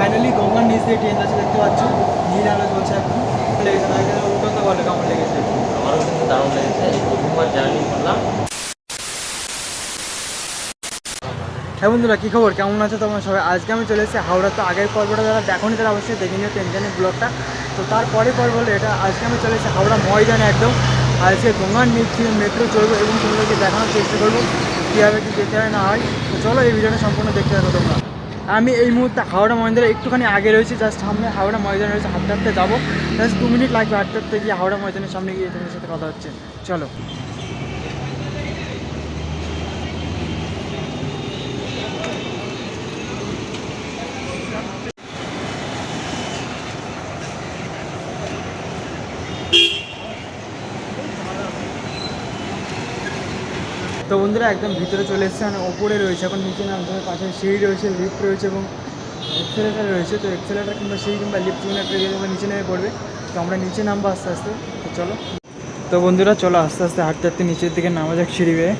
Finally গঙ্গার নিচ দিয়ে ট্রেন যাচ্ছে দেখতে পাচ্ছ? নীল আলো চলছে এখন। লেগেছে না এখানে উঠন্ত বলে কেমন লেগেছে? আমারও কিন্তু দারুণ লেগেছে প্রথমবার জার্নি করলাম। হ্যাঁ বন্ধুরা কী খবর? কেমন আছে তোমার সবাই? আজকে আমি চলে এসেছি হাওড়া। তো আগের পর্বটা যারা দেখোনি তারা অবশ্যই দেখে নিও টেনশনের ব্লগটা। তো তারপরে পর্ব হলো এটা। আজকে আমি চলে এসেছি হাওড়া ময়দানে একদম। আজকে গঙ্গার নিচ মেট্রো চলবো এবং তোমাদেরকে দেখানোর চেষ্টা করব কীভাবে কী যেতে হয় না হয়। তো চলো এই ভিডিওটা সম্পূর্ণ দেখতে থাকো তোমরা। আমি এই মুহূর্তে হাওড়া ময়দানে একটুখানি আগে রয়েছি জাস্ট সামনে হাওড়া ময়দানে রয়েছে, হাঁটতে হাঁটতে যাব। জাস্ট দু মিনিট লাগবে হাঁটতে হাঁটতে গিয়ে হাওড়া ময়দানের সামনে গিয়ে তোমাদের সাথে কথা হচ্ছে। চলো। তো বন্ধুরা একদম ভিতরে চলে এসেছে মানে ওপরে রয়েছে, এখন নিচে নামতে হবে পাশে সিঁড়ি রয়েছে লিফট রয়েছে এবং এক্সেলেটার রয়েছে। তো এক্সেলেটার কিংবা সিঁড়ি কিংবা লিফট কিংবা একটা কিংবা নিচে নেমে পড়বে। তো আমরা নিচে নামবো আস্তে আস্তে, তো চলো। তো বন্ধুরা চলো আস্তে আস্তে, হাঁটতে হাঁটতে নিচের দিকে নামা যাক সিঁড়ি বেয়ে।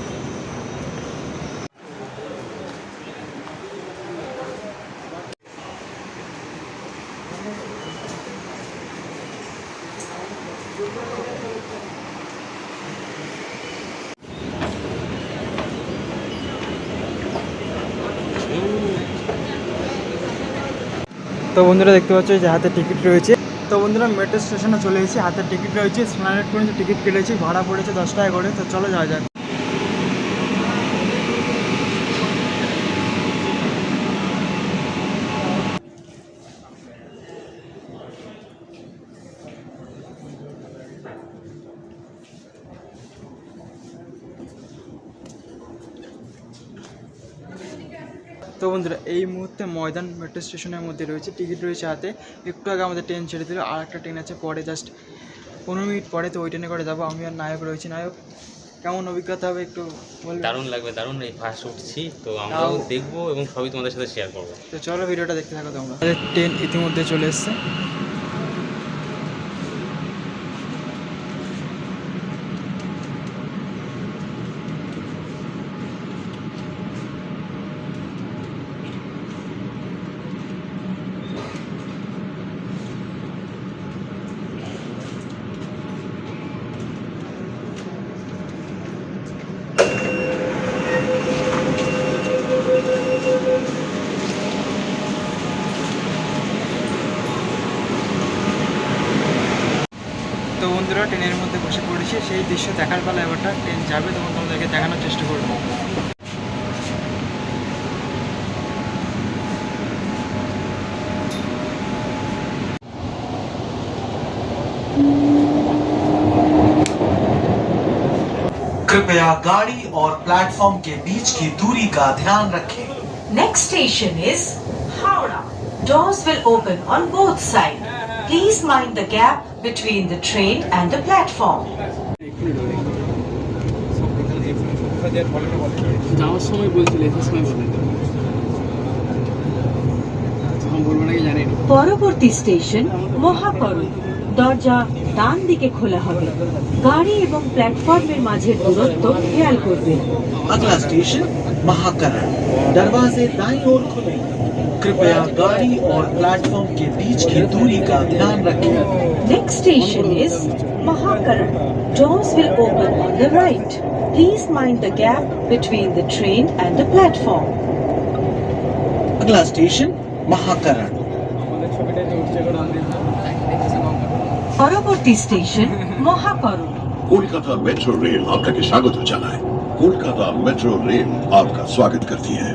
তো বন্ধুরা দেখতে পাচ্ছ যে হাতে টিকিট রয়েছে। তো বন্ধুরা মেট্রো স্টেশনে চলে এসেছি, হাতে টিকিট রয়েছে, স্নানের পর্যন্ত টিকিট কেটেছি, ভাড়া পড়েছে দশ টাকা করে, তো চলো যাওয়া যাক। তো বন্ধুরা এই মুহূর্তে ময়দান মেট্রো স্টেশনের মধ্যে রয়েছে। টিকিট রয়েছে হাতে। একটু আগে আমাদের ট্রেন ছেড়ে দিল আর একটা ট্রেন আছে পরে জাস্ট পনেরো মিনিট পরে তো ওই ট্রেনে করে যাব। আমি আর নায়ক রয়েছি। নায়ক কেমন অভিজ্ঞতা হবে একটু দারুণ লাগবে দারুণ। এই ফার্স্ট উঠছি তো আমরাও দেখব এবং সবই তোমাদের সাথে শেয়ার করব। তো চলো ভিডিওটা দেখতে থাকো তোমরা। ট্রেন ইতিমধ্যে চলে এসছে। তো বন্ধুরা ট্রেনের মধ্যে বসে পড়েছি সেই দৃশ্য দেখার বেলা এবারটা ট্রেন যাবে তখন তোমাদেরকে দেখানোর চেষ্টা করবো कृपया गाड़ी और प्लेटफॉर्म के बीच की दूरी का ध्यान रखें Next station is Howrah. Doors will open on both sides. Please mind the gap between the train and the platform. যাওয়ার সময় বলছিল এসার সময় বলছিল পরবর্তী স্টেশন মহাকরণ। দরজা ডান দিকে খোলা হবে। গাড়ি এবং প্ল্যাটফর্মের মাঝের দূরত্ব খেয়াল করবে। আগলা স্টেশন মহাকরণ। দরওয়াজে দাই ওর খুলেगा कृपया गाड़ी और प्लेटफॉर्म के बीच की दूरी का ध्यान रखें Next station is Mahakaran. Doors will open on the right. Please mind the gap between the train and the platform. अगला स्टेशन महाकरण আমাদের ছবিটা যে উঠছে করে আমি পরবর্তী station Mahakaran Kolkata metro rail আপনাকে স্বাগত জানায় কলকাতা মেট্রো রেল आपका स्वागत करती है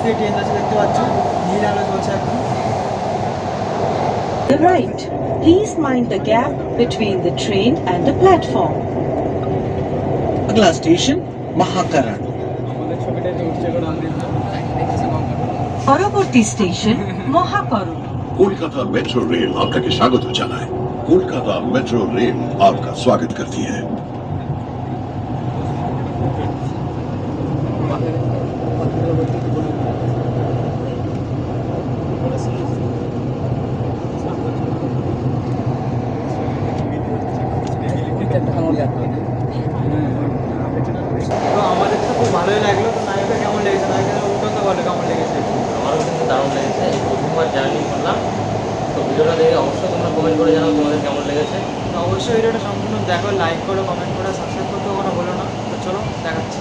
দিয়ে ট্রেন যাচ্ছে দেখতে পাচ্ছ নীল আলো চলছে এখন The right. Please mind the gap between the train and the platform. अगला स्टेशन महाकरण আমাদের ছবিটা যে উঠছে করে আমি পরবর্তী station Mahakaran Kolkata metro rail আপনাকে স্বাগত জানায় কলকাতা মেট্রো রেল आपका स्वागत करती है ভালোই লাগল। তো নায়কের কেমন লেগেছে? নায়কের অভিজ্ঞতা বলো কেমন লেগেছে? আমারও কিন্তু দারুণ লেগেছে। এই প্রথমবার জার্নি করলাম। তো ভিডিওটা দেখে অবশ্যই তোমরা কমেন্ট করে জানাও তোমাদের কেমন লেগেছে। তো অবশ্যই ভিডিওটা সম্পূর্ণ দেখো লাইক করো কমেন্ট করো সাবস্ক্রাইব করতে কোনো বলো না। তো চলো দেখাচ্ছি।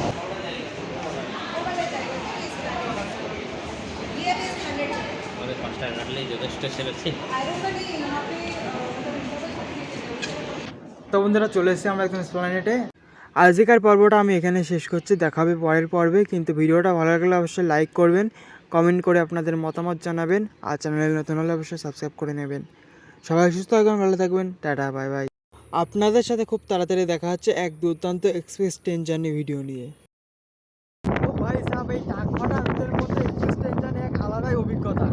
কাটলেই যথেষ্ট সেরেছি তো বন্ধুরা চলে এসেছি আমরা একদম স্প্লানেটে আজকের পর্বটা আমি এখানে শেষ করছি। দেখাবে পরের পর্বে, কিন্তু ভিডিওটা ভালো লাগলে অবশ্যই লাইক করবেন কমেন্ট করে আপনাদের মতামত জানাবেন, আর চ্যানেলে নতুন হলে অবশ্যই সাবস্ক্রাইব করে নেবেন। সবাই সুস্থ থাকবেন, ভালো থাকবেন, টাটা বাই বাই আপনাদের সাথে খুব তাড়াতাড়ি দেখা হচ্ছে এক দুর্দান্ত এক্সপ্রেস ট্রেন জার্নি ভিডিও নিয়ে। ভাই সাহেব, এই টাকা এক্সপ্রেস ট্রেন জার্নি এক আলাদাই অভিজ্ঞতা।